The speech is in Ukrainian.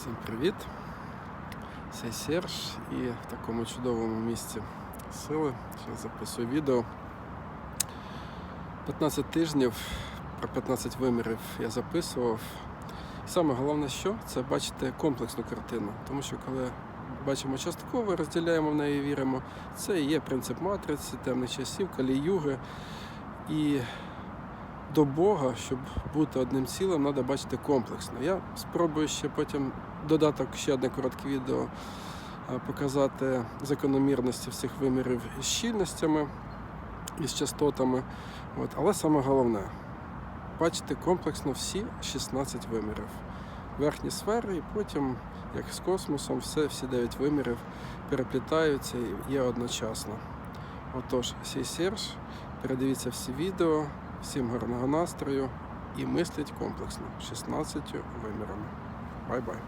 Всім привіт! Це Серж і в такому чудовому місці сили. Зараз записую відео. 15 тижнів про 15 вимірів я записував. І саме головне, що це бачити комплексну картину. Тому що коли бачимо частково, розділяємо в неї віримо, це і є принцип матриці, темних часів, каліюги. І до Бога, щоб бути одним цілим, треба бачити комплексно. Я спробую ще потім додаток ще одне коротке відео показати закономірності всіх вимірів із щільностями і з частотами. От. Але саме головне бачити комплексно всі 16 вимірів. Верхні сфери, і потім, як з космосом, все, всі 9 вимірів переплітаються і є одночасно. Отож, сій Серж, передивіться всі відео. Всім гарного настрою і мисліть комплексно 16 вимірами. Бай-бай.